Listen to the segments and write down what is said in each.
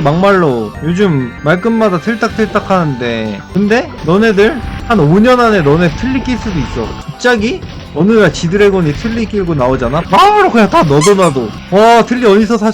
막말로 요즘 말끝마다 틀딱틀딱 하는데 근데 너네들 한 5년 안에 너네 틀리 낄 수도 있어. 갑자기 어느 날 지드래곤이 틀리 끼고 나오잖아? 바로 그냥 다 너도나도. 와 틀리 어디서 사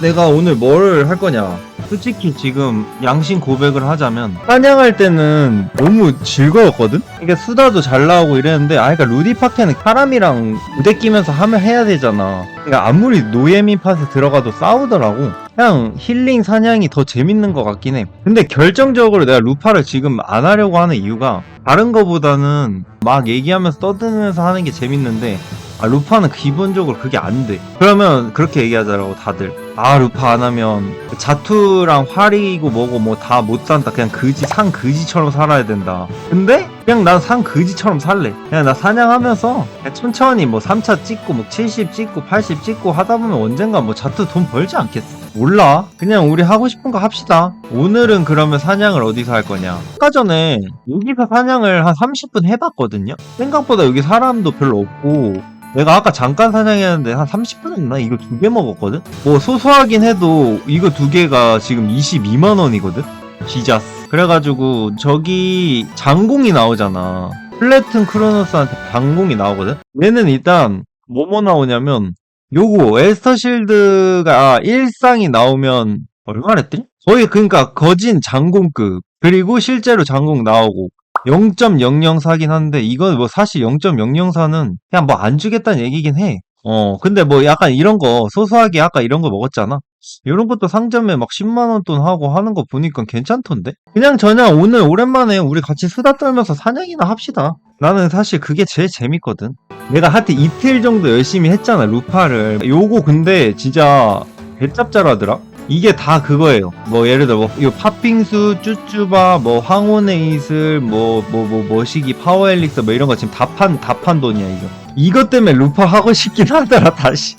내가 오늘 뭘 할 거냐 솔직히 지금 양심 고백을 하자면 사냥할 때는 너무 즐거웠거든? 이게 수다도 잘 나오고 이랬는데 아 그러니까 루디 파케는 사람이랑 무대 끼면서 하면 해야 되잖아. 그러니까 아무리 노예민 팟에 들어가도 싸우더라고. 그냥 힐링 사냥이 더 재밌는 것 같긴 해. 근데 결정적으로 내가 루파를 지금 안 하려고 하는 이유가 다른 거보다는 막 얘기하면서 떠드면서 하는 게 재밌는데 아 루파는 기본적으로 그게 안 돼. 그러면 그렇게 얘기하더라고 다들. 아 루파 안 하면 자투랑 활이고 뭐고 뭐 다 못 산다. 그냥 그지 산 그지처럼 살아야 된다. 근데 그냥 난 산 그지처럼 살래. 그냥 나 사냥하면서 그냥 천천히 뭐 3차 찍고 뭐 70 찍고 80 찍고 하다 보면 언젠가 뭐 자투 돈 벌지 않겠어. 몰라. 그냥 우리 하고 싶은 거 합시다. 오늘은 그러면 사냥을 어디서 할 거냐? 아까 전에 여기서 사냥을 한 30분 해봤거든요? 생각보다 여기 사람도 별로 없고, 내가 아까 잠깐 사냥했는데 한 30분 했나? 이거 두 개 먹었거든? 뭐 소소하긴 해도 이거 두 개가 지금 22만원이거든? 지자스. 그래가지고 저기 장공이 나오잖아. 플래튼 크로노스한테 장공이 나오거든? 얘는 일단 뭐뭐 나오냐면 요거 에스터 실드가 아, 일상이 나오면 얼마랬더니? 거의 그러니까 거진 장공급 그리고 실제로 장공 나오고 0.004긴 한데 이건 뭐 사실 0.004는 그냥 뭐 안 주겠다는 얘기긴 해. 어 근데 뭐 약간 이런 거 소소하게 아까 이런 거 먹었잖아. 이런 것도 상점에 막 10만 원 돈 하고 하는 거 보니까 괜찮던데? 그냥 저냥 오늘 오랜만에 우리 같이 수다 떨면서 사냥이나 합시다. 나는 사실 그게 제일 재밌거든. 내가 하여튼 이틀 정도 열심히 했잖아 루파를 요거 근데 진짜 개짭짤하더라 이게 다 그거예요. 뭐 예를 들어 뭐 이거 팥빙수 쭈쭈바 뭐 황혼의 이슬 뭐 뭐 뭐 머시기 파워 엘릭서 뭐 이런 거 지금 다판 다 판 돈이야 이거. 이것 때문에 루파 하고 싶긴 하더라 다시.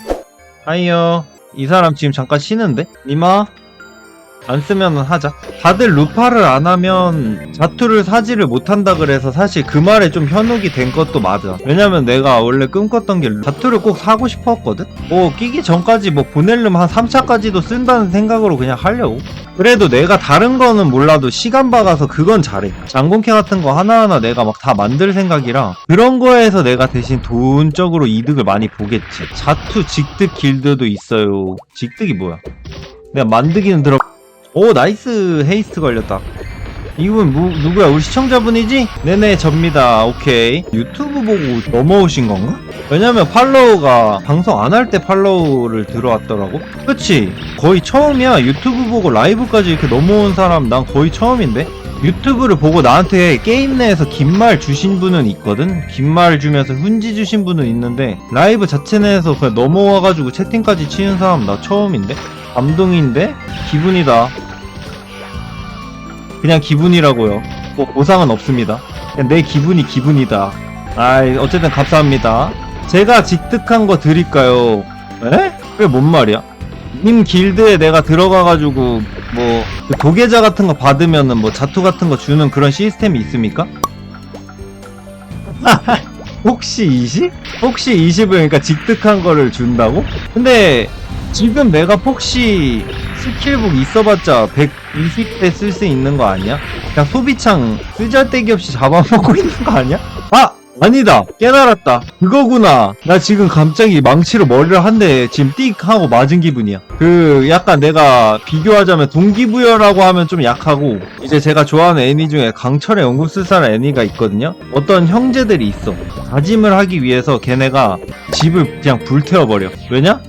하이요. 이 사람 지금 잠깐 쉬는데? 니마 안 쓰면은 하자. 다들 루파를 안 하면 자투를 사지를 못한다 그래서 사실 그 말에 좀 현혹이 된 것도 맞아. 왜냐면 내가 원래 꿈꿨던 게 자투를 꼭 사고 싶었거든? 뭐 끼기 전까지 뭐 보낼려면 한 3차까지도 쓴다는 생각으로 그냥 하려고. 그래도 내가 다른 거는 몰라도 시간 박아서 그건 잘해. 장공캐 같은 거 하나하나 내가 막 다 만들 생각이라 그런 거에서 내가 대신 돈적으로 이득을 많이 보겠지. 자투 직득 길드도 있어요. 직득이 뭐야? 내가 만들기는 들어 오 나이스 헤이스트 걸렸다. 이분 무, 누구야? 우리 시청자분이지? 네네 접니다. 오케이. 유튜브 보고 넘어오신 건가? 왜냐면 팔로우가 방송 안 할 때 팔로우를 들어왔더라고. 그치? 거의 처음이야. 유튜브 보고 라이브까지 이렇게 넘어온 사람 난 거의 처음인데? 유튜브를 보고 나한테 게임 내에서 긴 말 주신 분은 있거든? 긴 말 주면서 훈지 주신 분은 있는데 라이브 자체 내에서 그냥 넘어와가지고 채팅까지 치는 사람 나 처음인데? 감동인데? 기분이다 그냥 기분이라고요. 뭐 보상은 없습니다. 그냥 내 기분이 기분이다. 아, 어쨌든 감사합니다. 제가 직득한 거 드릴까요? 에? 그게 뭔 말이야? 님 길드에 내가 들어가가지고 뭐그 도계자 같은 거 받으면은 뭐 자투 같은 거 주는 그런 시스템이 있습니까? 혹시 20? 혹시 20을 그러니까 직득한 거를 준다고? 근데 지금 내가 폭시 스킬북 있어봤자 120대 쓸 수 있는 거 아니야? 그냥 소비창 쓰잘데기 없이 잡아먹고 있는 거 아니야? 아! 아니다 깨달았다 그거구나 나 지금 갑자기 망치로 머리를 한 대 지금 띡 하고 맞은 기분이야 그 약간 내가 비교하자면 동기부여라고 하면 좀 약하고 이제 제가 좋아하는 애니 중에 강철의 연금술사라는 애니가 있거든요 어떤 형제들이 있어 다짐을 하기 위해서 걔네가 집을 그냥 불태워버려 왜냐?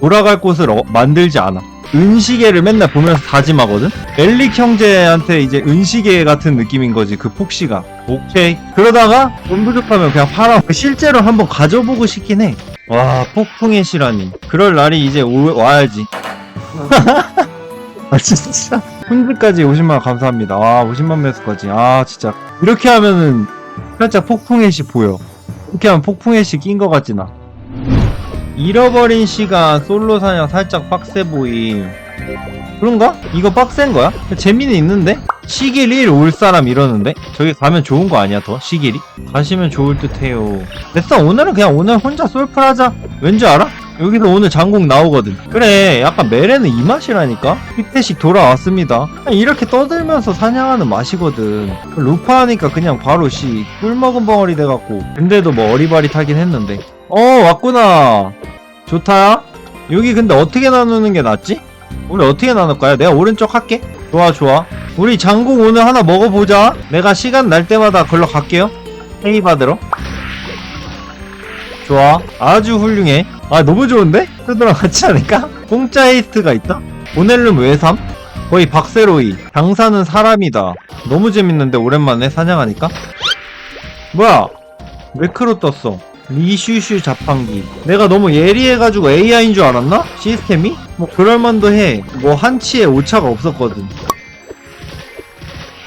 돌아갈 곳을 어- 만들지 않아. 은시계를 맨날 보면서 다짐하거든? 엘릭 형제한테 이제 은시계 같은 느낌인 거지, 그 폭시가. 오케이. 그러다가 돈 부족하면 그냥 팔아. 실제로 한번 가져보고 싶긴 해. 와, 폭풍의 시라니. 그럴 날이 이제 오- 와야지. 아, 진짜. 훈지까지 50만원 감사합니다. 와, 50만 매수까지. 아, 진짜. 이렇게 하면은 살짝 폭풍의 시 보여. 이렇게 하면 폭풍의 시낀거 같지, 나. 잃어버린 시간 솔로 사냥 살짝 빡세 보임 그런가? 이거 빡센 거야? 재미는 있는데? 시길 1 올 사람 이러는데? 저기 가면 좋은 거 아니야 더? 시길이? 가시면 좋을 듯 해요 됐어 오늘은 그냥 오늘 혼자 솔플 하자 왠지 알아? 여기서 오늘 장국 나오거든 그래 약간 메레는 이 맛이라니까? 피테식 돌아왔습니다 이렇게 떠들면서 사냥하는 맛이거든 루파 하니까 그냥 바로 씨 꿀먹은 벙어리 돼갖고 근데도 뭐 어리바리 타긴 했는데 어 왔구나 좋다 여기 근데 어떻게 나누는 게 낫지? 우리 어떻게 나눌까요? 내가 오른쪽 할게. 좋아, 좋아. 우리 장국 오늘 하나 먹어보자. 내가 시간 날 때마다 걸러 갈게요. 회의 받으러. 좋아. 아주 훌륭해. 아, 너무 좋은데? 그들랑 같이 하니까? 공짜 헤이스트가 있다? 오넬름 외삼? 거의 박세로이. 장사는 사람이다. 너무 재밌는데, 오랜만에 사냥하니까? 뭐야? 매크로 떴어. 리슈슈 자판기. 내가 너무 예리해가지고 AI인 줄 알았나? 시스템이? 뭐 그럴만도 해. 뭐 한치의 오차가 없었거든.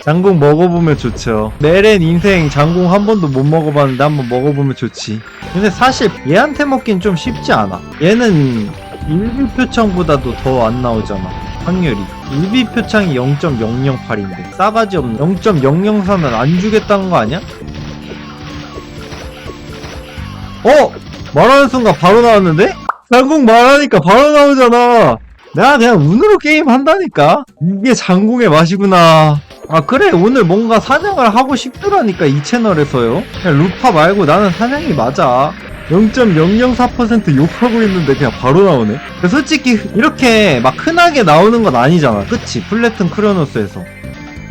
장궁 먹어보면 좋죠. 메렌 인생 장궁 한 번도 못 먹어봤는데 한번 먹어보면 좋지. 근데 사실 얘한테 먹긴 좀 쉽지 않아. 얘는 일비 표창보다도 더 안 나오잖아. 확률이. 일비 표창이 0.008인데 싸가지 없는 0.004는 안 주겠다는 거 아니야? 어? 말하는 순간 바로 나왔는데? 장궁 말하니까 바로 나오잖아. 내가 그냥 운으로 게임 한다니까? 이게 장궁의 맛이구나. 아, 그래. 오늘 뭔가 사냥을 하고 싶더라니까, 이 채널에서요. 그냥 루파 말고 나는 사냥이 맞아. 0.004% 욕하고 있는데 그냥 바로 나오네. 솔직히 이렇게 막 흔하게 나오는 건 아니잖아. 그치? 플래튼 크로노스에서.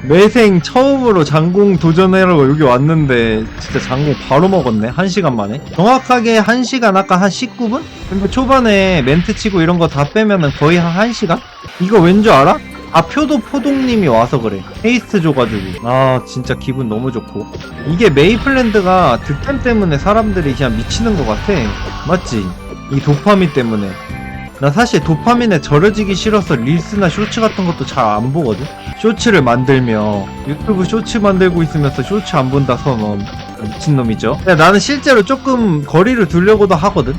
매생 처음으로 장공 도전하러 여기 왔는데 진짜 장공 바로 먹었네 한 시간 만에 정확하게 한 시간 아까 한 19분? 근데 초반에 멘트 치고 이런 거 다 빼면은 거의 한 1시간? 이거 왠 줄 알아? 아 표도 포동님이 와서 그래 페이스트 줘가지고 아 진짜 기분 너무 좋고 이게 메이플랜드가 득템 때문에 사람들이 그냥 미치는 것 같아 맞지? 이 도파민 때문에 나 사실 도파민에 절여지기 싫어서 릴스나 쇼츠 같은 것도 잘 안 보거든? 쇼츠를 만들며 유튜브 쇼츠 만들고 있으면서 쇼츠 안 본다 선언 미친놈이죠 근데 나는 실제로 조금 거리를 두려고도 하거든?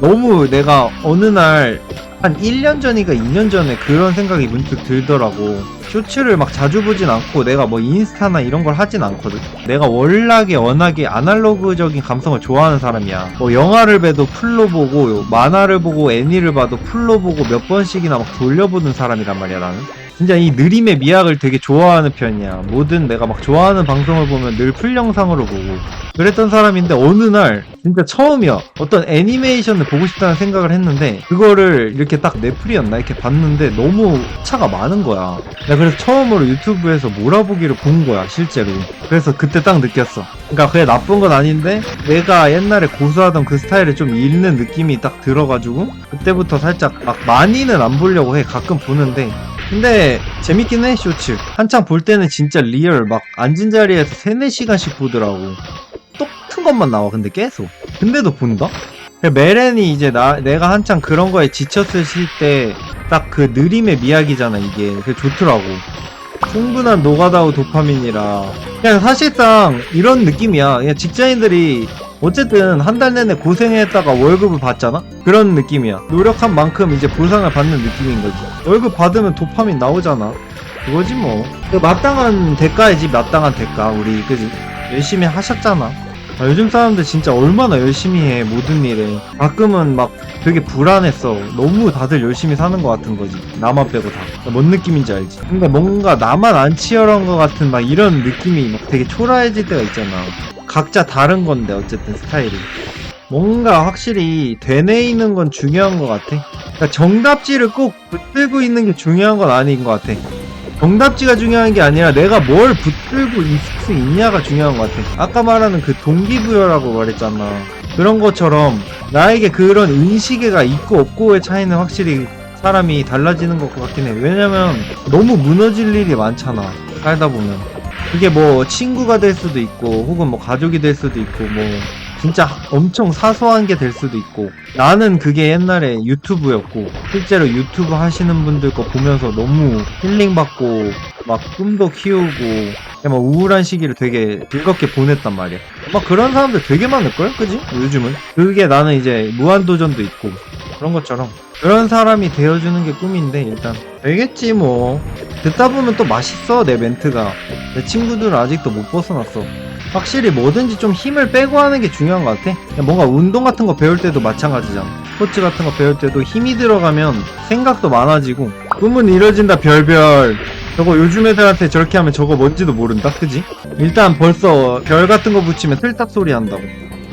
너무 내가 어느 날 한 1년 전인가 2년 전에 그런 생각이 문득 들더라고. 쇼츠를 막 자주 보진 않고 내가 뭐 인스타나 이런 걸 하진 않거든? 내가 월락에 워낙에 아날로그적인 감성을 좋아하는 사람이야. 뭐 영화를 봐도 풀로 보고 만화를 보고 애니를 봐도 풀로 보고 몇 번씩이나 막 돌려보는 사람이란 말이야 나는 진짜 이 느림의 미학을 되게 좋아하는 편이야. 뭐든 내가 막 좋아하는 방송을 보면 늘 풀 영상으로 보고. 그랬던 사람인데 어느 날 진짜 처음이야. 어떤 애니메이션을 보고 싶다는 생각을 했는데 그거를 이렇게 딱 넷플이었나? 이렇게 봤는데 너무 차가 많은 거야. 나 그래서 처음으로 유튜브에서 몰아보기를 본 거야 실제로. 그래서 그때 딱 느꼈어. 그러니까 그게 나쁜 건 아닌데 내가 옛날에 고수하던 그 스타일을 좀 잃는 느낌이 딱 들어가지고 그때부터 살짝 막 많이는 안 보려고 해 가끔 보는데 근데 재밌긴 해 쇼츠. 한창 볼 때는 진짜 리얼 막 앉은 자리에서 3, 4시간씩 보더라고. 똑큰 것만 나와 근데 계속. 근데도 본다? 메렌이 이제 나 내가 한창 그런 거에 지쳤을 때 딱 그 느림의 미학이잖아 이게. 그게 좋더라고. 충분한 노가다우 도파민이라. 그냥 사실상 이런 느낌이야. 그냥 직장인들이 어쨌든 한 달 내내 고생했다가 월급을 받잖아? 그런 느낌이야 노력한 만큼 이제 보상을 받는 느낌인 거지 월급 받으면 도파민 나오잖아 그거지 뭐. 그 마땅한 대가이지 마땅한 대가 우리 그지 열심히 하셨잖아. 아, 요즘 사람들 진짜 얼마나 열심히 해 모든 일에. 가끔은 막 되게 불안했어 너무 다들 열심히 사는 것 같은 거지. 나만 빼고 다뭔 느낌인지 알지? 근데 뭔가 나만 안 치열한 것 같은 막 이런 느낌이 막 되게 초라해질 때가 있잖아. 각자 다른 건데 어쨌든 스타일이. 뭔가 확실히 되뇌 있는 건 중요한 것 같아. 그러니까 정답지를 꼭 붙들고 있는 게 중요한 건 아닌 것 같아 정답지가 중요한 게 아니라 내가 뭘 붙들고 있을 수 있냐가 중요한 것 같아. 아까 말하는 그 동기부여라고 말했잖아. 그런 것처럼 나에게 그런 의식애가 있고 없고의 차이는 확실히 사람이 달라지는 것 같긴 해. 왜냐면 너무 무너질 일이 많잖아. 살다 보면. 그게 뭐 친구가 될 수도 있고 혹은 뭐 가족이 될 수도 있고 뭐 진짜 엄청 사소한 게 될 수도 있고 나는 그게 옛날에 유튜브였고 실제로 유튜브 하시는 분들 거 보면서 너무 힐링받고 막 꿈도 키우고 막 우울한 시기를 되게 즐겁게 보냈단 말이야. 막 그런 사람들 되게 많을걸? 그지? 요즘은? 그게 나는 이제 무한도전도 있고 그런 것처럼. 그런 사람이 되어주는 게 꿈인데 일단 되겠지 뭐. 듣다 보면 또 맛있어 내 멘트가. 내 친구들은 아직도 못 벗어났어 확실히 뭐든지 좀 힘을 빼고 하는 게 중요한 것 같아. 뭔가 운동 같은 거 배울 때도 마찬가지잖아. 스포츠 같은 거 배울 때도 힘이 들어가면 생각도 많아지고 꿈은 이뤄진다 별별. 저거 요즘 애들한테 저렇게 하면 저거 뭔지도 모른다 그지? 일단 벌써 별 같은 거 붙이면 틀딱 소리 한다고.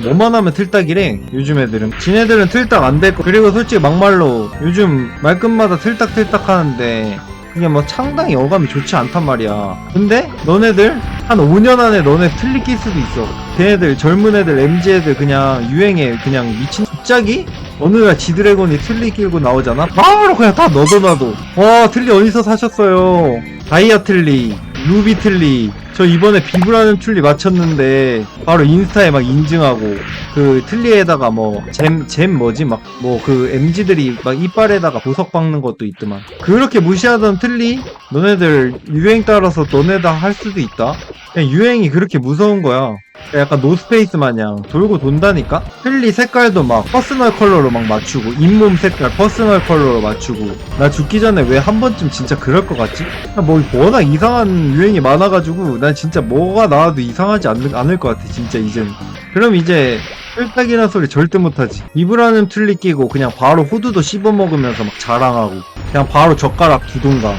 뭐만 하면 틀딱이래 요즘 애들은. 지네들은 틀딱 안 될 거. 그리고 솔직히 막말로 요즘 말끝마다 틀딱틀딱 하는데 그게 뭐 상당히 어감이 좋지 않단 말이야. 근데 너네들 한 5년 안에 너네 틀리 낄 수도 있어. 걔네들 젊은 애들 MZ 애들 그냥 유행에 그냥 미친 갑자기 어느 날 지드래곤이 틀리 끼고 나오잖아? 바로 그냥 다 넣어놔도. 와 틀리 어디서 사셨어요? 다이아 틀리 루비 틀리 저 이번에 비브라늄 틀리 맞췄는데 바로 인스타에 막 인증하고 그 틀리에다가 뭐잼잼 뭐지? 막 뭐 그 MZ들이 막 이빨에다가 보석 박는 것도 있더만. 그렇게 무시하던 틀리 너네들 유행 따라서 너네 다 할 수도 있다? 그냥 유행이 그렇게 무서운 거야 약간 노스페이스 마냥. 돌고 돈다니까? 틀리 색깔도 막 퍼스널 컬러로 막 맞추고 잇몸 색깔 퍼스널 컬러로 맞추고. 나 죽기 전에 왜 한 번쯤 진짜 그럴 것 같지? 뭐 워낙 이상한 유행이 많아가지고 난 진짜 뭐가 나와도 이상하지 않, 않을 것 같아 진짜 이제는. 그럼 이제 혈딱이란 소리 절대 못하지. 이브라늄 틀리 끼고 그냥 바로 호두도 씹어먹으면서 막 자랑하고 그냥 바로 젓가락 두동강